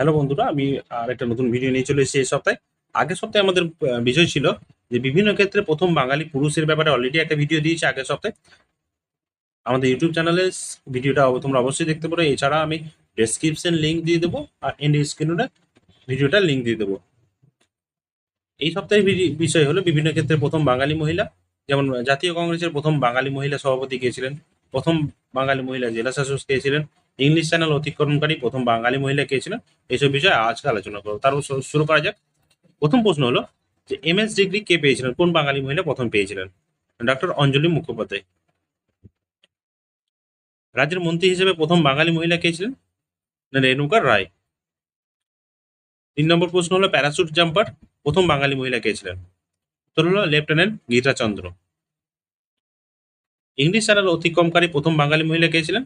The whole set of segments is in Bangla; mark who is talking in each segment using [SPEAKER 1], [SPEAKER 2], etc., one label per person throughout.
[SPEAKER 1] হ্যালো বন্ধুরা, আমি আর একটা নতুন ভিডিও নিয়ে চলে এসেছি এই সপ্তাহে। আগের সপ্তাহে আমাদের বিষয় ছিল যে বিভিন্ন ক্ষেত্রে প্রথম বাঙালি পুরুষের ব্যাপারে অলরেডি একটা ভিডিও দিয়েছি আগের সপ্তাহে। আমাদের ইউটিউব চ্যানেলে ভিডিওটা তোমরা অবশ্যই দেখতে পারো। এছাড়া আমি ডেসক্রিপশন লিঙ্ক দিয়ে দেবো আর এন্ড স্ক্রিনে ভিডিওটা লিঙ্ক দিয়ে দেবো। এই সপ্তাহের বিষয় হলো বিভিন্ন ক্ষেত্রে প্রথম বাঙালি মহিলা, যেমন জাতীয় কংগ্রেসের প্রথম বাঙালি মহিলা সভাপতি কে ছিলেন, প্রথম বাঙালি মহিলা জেলা শাসক কে ছিলেন ইংলিশ চ্যানেল অতিক্রমণকারী প্রথম বাঙালি মহিলা কে ছিলেন? এইসব বিষয়ে আজকে আলোচনা করব। তারপর শুরু করা যাক। প্রথম প্রশ্ন হলো, যে এম এস ডিগ্রি কে পেয়েছিলেন? কোন বাঙালি মহিলা প্রথম পেয়েছিলেন? ডক্টর অঞ্জলি মুখোপাধ্যায়। রাজ্যের মন্ত্রী হিসেবে প্রথম বাঙালি মহিলা কে ছিলেন? রেণুকা রায়। তিন নম্বর প্রশ্ন হলো প্যারাশুট জাম্পার প্রথম বাঙালি মহিলা কে ছিলেন? উত্তর হলো, lieutenant Geeta Chandra English channel অতিক্রমকারী প্রথম বাঙালি মহিলা কে ছিলেন?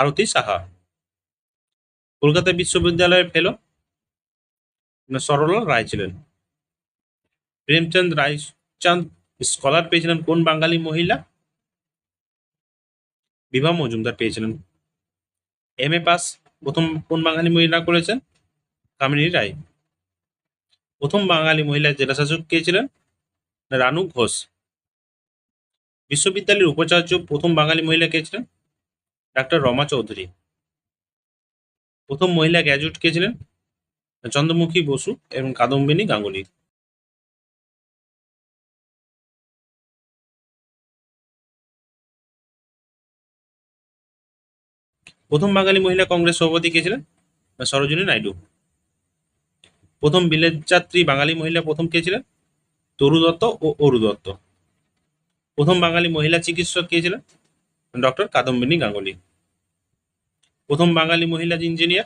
[SPEAKER 1] আরতি সাহা। কলকাতা বিশ্ববিদ্যালয়ের ফেলো সরলা রায় ছিলেন। প্রেমচন্দ রায়চাঁদ স্কলার পেয়েছিলেন কোন বাঙালি মহিলা? বিভা মজুমদার পেয়েছিলেন। এম এ পাস প্রথম কোন বাঙালি মহিলা করেছেন? কামিনী রায়। প্রথম বাঙালি মহিলা জেলা শাসক কে ছিলেন? রানু ঘোষ। বিশ্ববিদ্যালয়ের উপাচার্য প্রথম বাঙালি মহিলা কে ছিলেন? ডাক্তার রমা চৌধুরী। প্রথম মহিলা গ্র্যাজুয়েট কে ছিলেন? চন্দ্রমুখী বসু এবং কাদম্বিনী গাঙ্গুলি। প্রথম বাঙালি মহিলা কংগ্রেস সভাপতি কে ছিলেন? সরোজিনী নাইডু। প্রথম বিলেত যাত্রী বাঙালি মহিলা প্রথম কে ছিলেন? তরু দত্ত ও অরু দত্ত প্রথম বাঙালি মহিলা চিকিৎসক কে ছিলেন? ডক্টর কাদম্বিনী গাঙ্গুলি। প্রথম বাঙালি মহিলা ইঞ্জিনিয়ার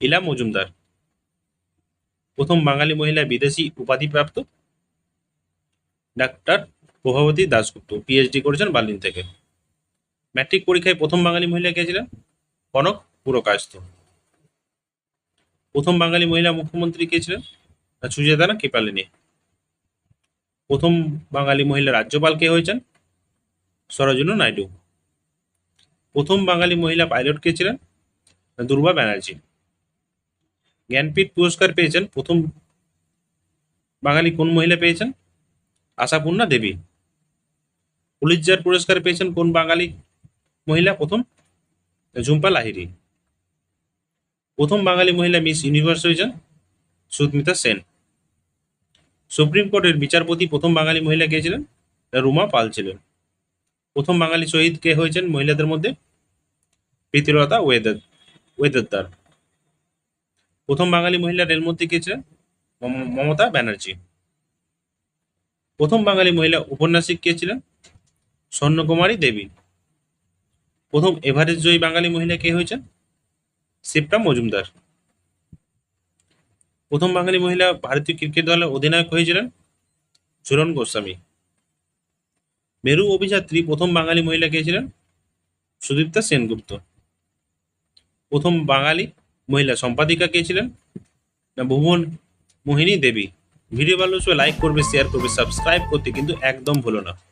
[SPEAKER 1] ইলা মজুমদার। প্রথম বাঙালি মহিলা বিদেশি উপাধিপ্রাপ্ত, ডাক্তার প্রভাবতী দাশগুপ্ত পিএইচডি করেছেন বার্লিন থেকে। ম্যাট্রিক পরীক্ষায় প্রথম বাঙালি মহিলা কে ছিলেন? কনক পুরকায়স্থ। প্রথম বাঙালি মহিলা মুখ্যমন্ত্রী কে ছিলেন? না সুজেতানা কৃপালিনী। প্রথম বাঙালি মহিলা রাজ্যপাল কে হয়েছেন? সরোজিনী নাইডু। প্রথম বাঙালি মহিলা পাইলট কে ছিলেন? দুর্বা ব্যানার্জি। জ্ঞানপীঠ পুরস্কার পেয়েছেন। প্রথম বাঙালি কোন মহিলা পেয়েছেন? আশাপূর্ণা দেবী। পুলিৎজার পুরস্কার পেয়েছেন কোন বাঙালি মহিলা? প্রথম ঝুম্পা লাহিরি প্রথম বাঙালি মহিলা মিস ইউনিভার্স হয়েছেন সুস্মিতা সেন। সুপ্রিম কোর্টের বিচারপতি প্রথম বাঙালি মহিলা কে ছিলেন? রুমা পাল ছিলেন। প্রথম বাঙালি শহীদ কে হয়েছেন মহিলাদের মধ্যে? প্রীতিলতা ওয়েদার প্রথম বাঙালি মহিলা রেলমন্ত্রী কে ছিলেন? মম- মমতা ব্যানার্জি। প্রথম বাঙালি মহিলা উপন্যাসিক কে ছিলেন? স্বর্ণকুমারী দেবী। প্রথম এভারেস্ট জয়ী বাঙালি মহিলা কে হয়েছেন? শিপ্রা মজুমদার। প্রথম বাঙালি মহিলা ভারতীয় ক্রিকেট দলের অধিনায়ক হয়েছিলেন ঝুলন গোস্বামী। মেরু অভিযাত্রী প্রথম বাঙালি মহিলা কে ছিলেন? সুদীপ্তা সেনগুপ্ত। প্রথম বাঙালি মহিলা সম্পাদিকা কে ছিলেন? না, ভুবন মোহিনী দেবী। ভিডিও ভালো লাইক করবে শেয়ার করবে সাবস্ক্রাইব করতে কিন্তু একদম ভুলো না।